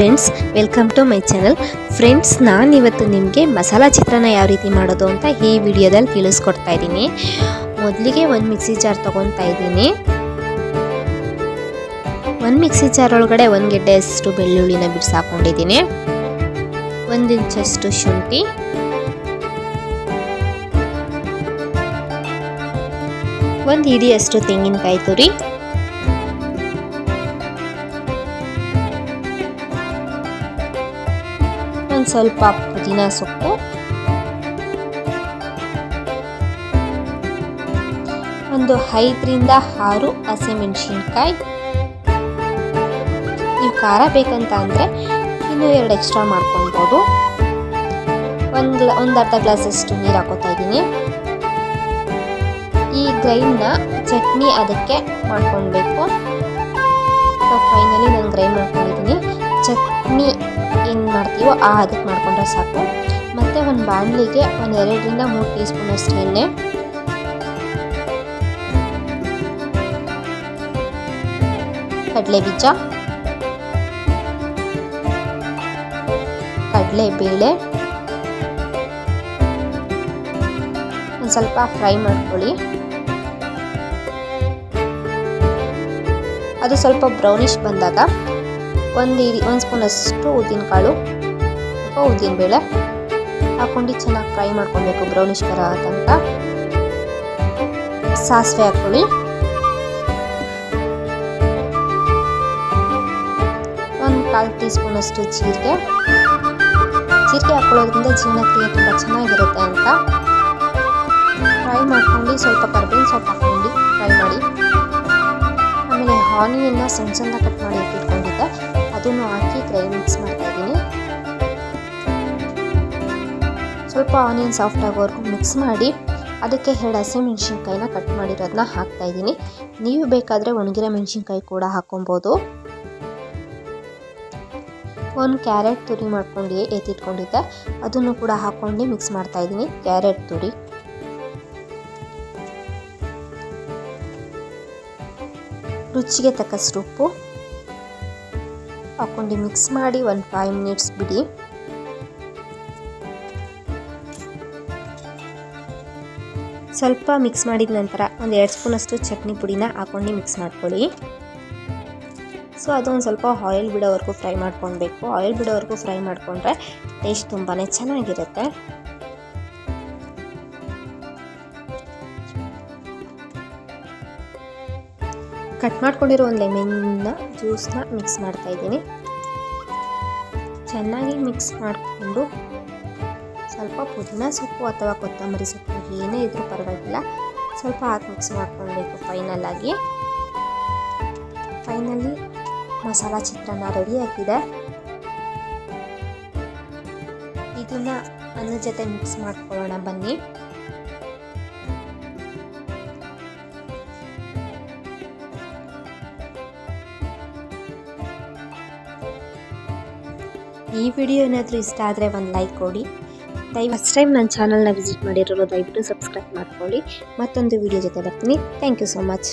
Friends welcome to my channel friends ನಾನು ಇವತ್ತು ನಿಮಗೆ ಮಸಾಲ ಚಿತ್ರಾನ್ನ ಯಾವ ರೀತಿ ಮಾಡೋದು ಅಂತ ಈ ವಿಡಿಯೋದಲ್ಲಿ ತಿಳಿಸ್ಕೊಡ್ತಾ ಇದ್ದೀನಿ. ಮೊದಲಿಗೆ ಒಂದು ಮಿಕ್ಸಿ ಜಾರ್ ತೊಗೊತಾ ಇದ್ದೀನಿ. ಒಂದು ಮಿಕ್ಸಿ ಜಾರ್ ಒಳಗಡೆ ಒಂದು ಗೆಡ್ಡೆಯಷ್ಟು ಬೆಳ್ಳುಳ್ಳಿನ ಬಿಡಿಸಾಕೊಂಡಿದ್ದೀನಿ ಒಂದು ಇಂಚಷ್ಟು ಶುಂಠಿ. ಒಂದು ಹಿಡಿಯಷ್ಟು ತೆಂಗಿನಕಾಯಿ ತುರಿ. ಒಂದು ಸ್ವಲ್ಪ ಪುದೀನ ಸೊಪ್ಪು. ಒಂದು ಐದರಿಂದ ಆರು ಹಸಿಮೆಣಸಿನ್ಕಾಯಿ. ನೀವು ಖಾರ ಬೇಕಂತ ಅಂದರೆ ಇನ್ನೂ ಎರಡು ಎಕ್ಸ್ಟ್ರಾ ಮಾಡ್ಕೊಳ್ಬೋದು. ಒಂದು ಒಂದು ಅರ್ಧ ಗ್ಲಾಸಷ್ಟು ನೀರು ಹಾಕೋತಾ ಇದ್ದೀನಿ. ಈ ಗ್ರೈಂಡ್ನ ಚಟ್ನಿ ಅದಕ್ಕೆ ಮಾಡ್ಕೊಳ್ಬೇಕು. ಫೈನಲಿ ನಾನು ಗ್ರೈಂಡ್ ಮಾಡ್ಕೊಂಡಿದ್ದೀನಿ. ಚಟ್ನಿ ಏನು ಮಾಡ್ತೀವೋ ಆ ಅದಕ್ಕೆ ಮಾಡ್ಕೊಂಡ್ರೆ ಸಾಕು. ಮತ್ತು ಒಂದು ಬಾಣಲಿಗೆ ಒಂದು ಎರಡರಿಂದ ಮೂರು ಟೀ ಸ್ಪೂನಷ್ಟು ಎಣ್ಣೆ ಕಡಲೆ ಬೀಜ ಕಡಲೆಬೇಳೆ. ಒಂದು ಸ್ವಲ್ಪ ಫ್ರೈ ಮಾಡ್ಕೊಳ್ಳಿ. ಅದು ಸ್ವಲ್ಪ ಬ್ರೌನಿಶ್ ಬಂದಾಗ ಒಂದು ಒಂದು ಸ್ಪೂನಷ್ಟು ಉದ್ದಿನಕಾಳು ಅಥವಾ ಉದ್ದಿನಬೇಳೆ ಹಾಕ್ಕೊಂಡು ಚೆನ್ನಾಗಿ ಫ್ರೈ ಮಾಡ್ಕೊಬೇಕು ಬ್ರೌನಿಷ್ ಥರ ತನಕ. ಸಾಸಿವೆ ಹಾಕ್ಕೊಳ್ಳಿ. ಒಂದು ಕಾಲು ಟೀ ಸ್ಪೂನಷ್ಟು ಜೀರಿಗೆ. ಜೀರಿಗೆ ಹಾಕ್ಕೊಳ್ಳೋದ್ರಿಂದ ಜೀರ್ಣಕ್ರಿಯೆ ತುಂಬ ಚೆನ್ನಾಗಿರುತ್ತೆ ಅಂತ. ಫ್ರೈ ಮಾಡ್ಕೊಂಡು ಸ್ವಲ್ಪ ಕರ್ಬೇವಿನ ಸೊಪ್ಪು ಹಾಕ್ಕೊಂಡು ಫ್ರೈ ಮಾಡಿ. ಆಮೇಲೆ ಹಾನಿಯನ್ನು ಸಣ್ಣ ಸಣ್ಣ ಕಟ್ ಮಾಡಿ ಇಟ್ಕೊಂಡಿದ್ದೆ ಅದನ್ನು ಹಾಕಿ ಡ್ರೈ ಮಿಕ್ಸ್ ಮಾಡ್ತಾ ಇದ್ದೀನಿ. ಸ್ವಲ್ಪ ಆನಿಯನ್ ಸಾಫ್ಟ್ ಆಗೋವರೆಗೂ ಮಿಕ್ಸ್ ಮಾಡಿ, ಅದಕ್ಕೆ ಎರಡು ಹಸಿಮೆಣ್ಸಿನ್ಕಾಯಿನ ಕಟ್ ಮಾಡಿರೋದನ್ನ ಹಾಕ್ತಾ ಇದ್ದೀನಿ. ನೀವು ಬೇಕಾದರೆ ಒಣಗಿರೋ ಮೆಣಸಿನ್ಕಾಯಿ ಕೂಡ ಹಾಕೊಬೋದು ಒಂದು ಕ್ಯಾರೆಟ್ ತುರಿ ಮಾಡ್ಕೊಂಡು ಎತ್ತಿಟ್ಕೊಂಡಿದ್ದೆ. ಅದನ್ನು ಕೂಡ ಹಾಕ್ಕೊಂಡು ಮಿಕ್ಸ್ ಮಾಡ್ತಾ ಇದ್ದೀನಿ. ಕ್ಯಾರೆಟ್ ತುರಿ. ರುಚಿಗೆ ತಕ್ಕಷ್ಟು ಉಪ್ಪು. ಹಾಕೊಂಡು ಮಿಕ್ಸ್ ಮಾಡಿ ಒಂದು ಫೈವ್ ಮಿನಿಟ್ಸ್ ಬಿಡಿ. ಸ್ವಲ್ಪ ಮಿಕ್ಸ್ ಮಾಡಿದ ನಂತರ ಒಂದು ಎರಡು ಸ್ಪೂನಷ್ಟು ಚಟ್ನಿ ಪುಡಿನ ಹಾಕೊಂಡು ಮಿಕ್ಸ್ ಮಾಡ್ಕೊಳ್ಳಿ. ಸೊ ಅದೊಂದು ಸ್ವಲ್ಪ ಆಯಿಲ್ ಬಿಡೋವರೆಗೂ ಫ್ರೈ ಮಾಡ್ಕೊಳ್ಬೇಕು. ಆಯಿಲ್ ಬಿಡೋವರೆಗೂ ಫ್ರೈ ಮಾಡಿಕೊಂಡ್ರೆ ಟೇಸ್ಟ್ ತುಂಬಾ ಚೆನ್ನಾಗಿರುತ್ತೆ. ಕಟ್ ಮಾಡ್ಕೊಂಡಿರೋ ಒಂದು ಲೆಮನ್ನ ಜ್ಯೂಸ್ನ ಮಿಕ್ಸ್ ಮಾಡ್ತಾ ಇದ್ದೀನಿ. ಚೆನ್ನಾಗಿ ಮಿಕ್ಸ್ ಮಾಡಿಕೊಂಡು ಸ್ವಲ್ಪ ಪುದೀನ ಸೊಪ್ಪು ಅಥವಾ ಕೊತ್ತಂಬರಿ ಸೊಪ್ಪು ಏನೇ ಇದ್ರೂ ಪರವಾಗಿಲ್ಲ. ಸ್ವಲ್ಪ ಹಾಕಿ ಮಿಕ್ಸ್ ಮಾಡ್ಕೊಳ್ಬೇಕು ಫೈನಲಾಗಿ ಫೈನಲಿ ಮಸಾಲ ಚಿತ್ರಾನ್ನ ರೆಡಿ ಆಗಿದೆ. ಇದನ್ನ ಅನ್ನ ಜೊತೆ ಮಿಕ್ಸ್ ಮಾಡ್ಕೊಳ್ಳೋಣ ಬನ್ನಿ. ಈ ವಿಡಿಯೋ ಏನಾದರೂ ಇಷ್ಟ ಆದರೆ ಒಂದು ಲೈಕ್ ಕೊಡಿ. ದಯ ಫಸ್ಟ್ ಟೈಮ್ ನನ್ನ ಚಾನಲ್ನ ವಿಸಿಟ್ ಮಾಡಿರೋರು ದಯವಿಟ್ಟು ಸಬ್ಸ್ಕ್ರೈಬ್ ಮಾಡ್ಕೊಳ್ಳಿ. ಮತ್ತೊಂದು ವಿಡಿಯೋ ಜೊತೆ ಬರ್ತೀನಿ. Thank you so much